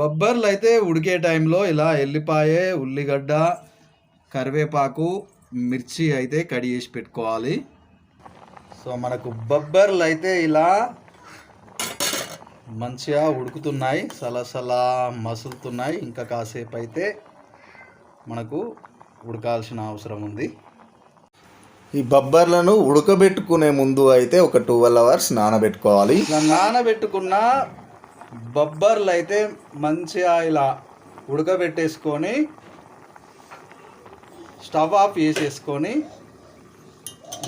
బొబ్బర్లు అయితే ఉడికే టైంలో ఇలా ఎల్లిపాయ ఉల్లిగడ్డ కరివేపాకు మిర్చి అయితే కడి చేసి పెట్టుకోవాలి. సో మనకు బొబ్బర్లు అయితే ఇలా మంచిగా ఉడుకుతున్నాయి సలసలా మసులుతున్నాయి. ఇంకా కాసేపు అయితే మనకు ఉడకాల్సిన అవసరం ఉంది. ఈ బొబ్బర్లను ఉడకబెట్టుకునే ముందు అయితే ఒక ట్వెల్వ్ అవర్స్ నానబెట్టుకోవాలి. నానబెట్టుకున్న బొబ్బర్లు అయితే మంచిగా ఇలా ఉడకబెట్టేసుకొని స్టవ్ ఆఫ్ చేసేసుకొని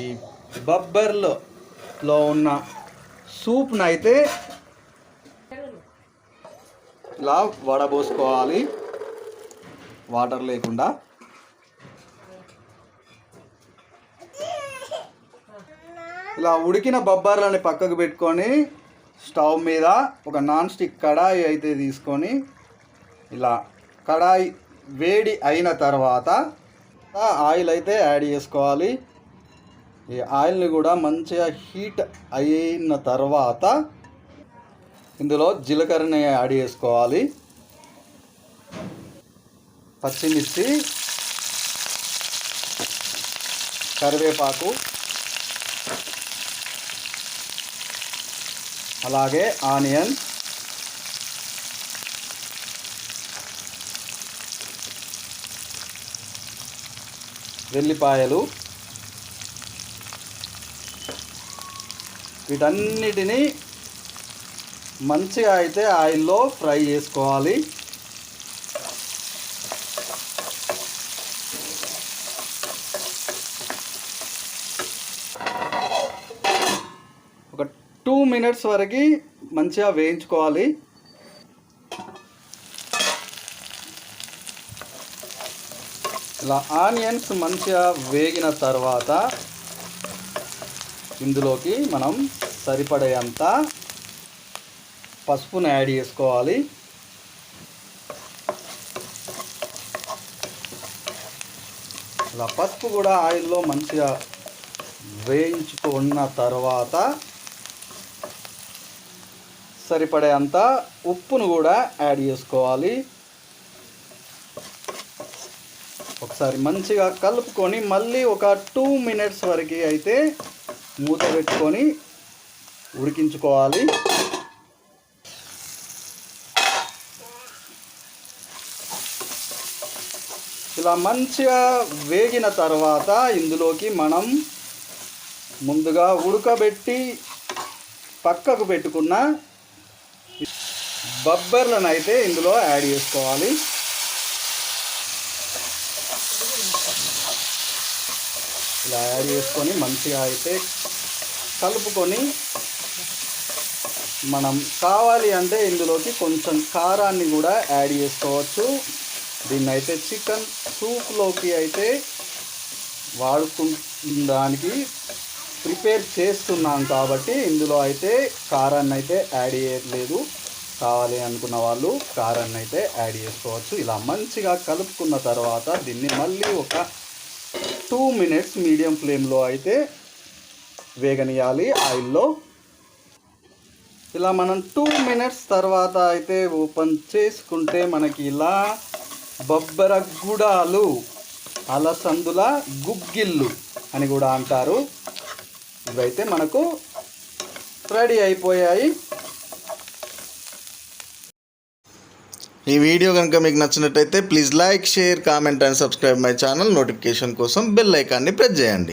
ఈ బొబ్బర్లో ఉన్న సూప్ను అయితే ఇలా వడబోసుకోవాలి. వాటర్ లేకుండా. ఇలా ఉడికిన బొబ్బర్లని పక్కకు పెట్టుకొని స్టవ్ మీద ఒక నాన్ స్టిక్ కడాయి అయితే తీసుకొని ఇలా కడాయి వేడి అయిన తర్వాత ఆయిల్ అయితే యాడ్ చేసుకోవాలి. ఈ ఆయిల్ని కూడా మంచిగా హీట్ అయిన తర్వాత ఇందులో జీలకర్రని యాడ్ చేసుకోవాలి. పచ్చిమిర్చి కరివేపాకు అలాగే ఆనియన్. వెల్లిపాయలు. వీటన్నిటిని మంచిగా అయితే ఆయిల్లో ఫ్రై చేసుకోవాలి. టూ మినిట్స్ వరకు మంచిగా వేయించుకోవాలి. ఇలా ఆనియన్స్ మంచిగా వేగిన తర్వాత ఇందులోకి మనం సరిపడేంత పసుపును యాడ్ చేసుకోవాలి. ఇలా పసుపు కూడా ఆయిల్లో మంచిగా వేయించుకున్న తర్వాత సరిపడే అంత ఉప్పును కూడా యాడ్ చేసుకోవాలి. ఒకసారి మంచిగా కలుపుకొని మళ్ళీ ఒక టూ మినిట్స్ వరకు అయితే మూత పెట్టుకొని ఉడికించుకోవాలి. ఇలా మంచిగా వేగిన తర్వాత ఇందులోకి మనం ముందుగా ఉడకబెట్టి పక్కకు పెట్టుకున్న బబ్బర్లను అయితే ఇందులో యాడ్ చేసుకోవాలి. ఇలా యాడ్ చేసుకొని మంచిగా అయితే కలుపుకొని మనం కావాలి అంటే ఇందులోకి కొంచెం కారాన్ని కూడా యాడ్ చేసుకోవచ్చు. దీన్ని అయితే చికెన్ సూప్లోకి అయితే వాడుకోవడానికి ప్రిపేర్ చేస్తున్నాం కాబట్టి ఇందులో అయితే కారాన్ని అయితే యాడ్ చేయట్లేదు. కావాలి అనుకున్న వాళ్ళు కారాన్ని అయితే యాడ్ చేసుకోవచ్చు. ఇలా మంచిగా కలుపుకున్న తర్వాత దీన్ని మళ్ళీ ఒక టూ మినిట్స్ మీడియం ఫ్లేమ్లో అయితే వేగనియాలి ఆయిల్లో. ఇలా మనం టూ మినిట్స్ తర్వాత అయితే ఓపెన్ చేసుకుంటే మనకి ఇలా బొబ్బర గుడాలు అలసందుల గుగ్గిళ్ళు అని కూడా అంటారు. ఇవైతే మనకు రెడీ అయిపోయాయి. ఈ వీడియో కనుక మీకు నచ్చినట్టయితే please like share comment and subscribe my channel. Notification కోసం బెల్ ఐకాన్ని ప్రెస్ చేయండి.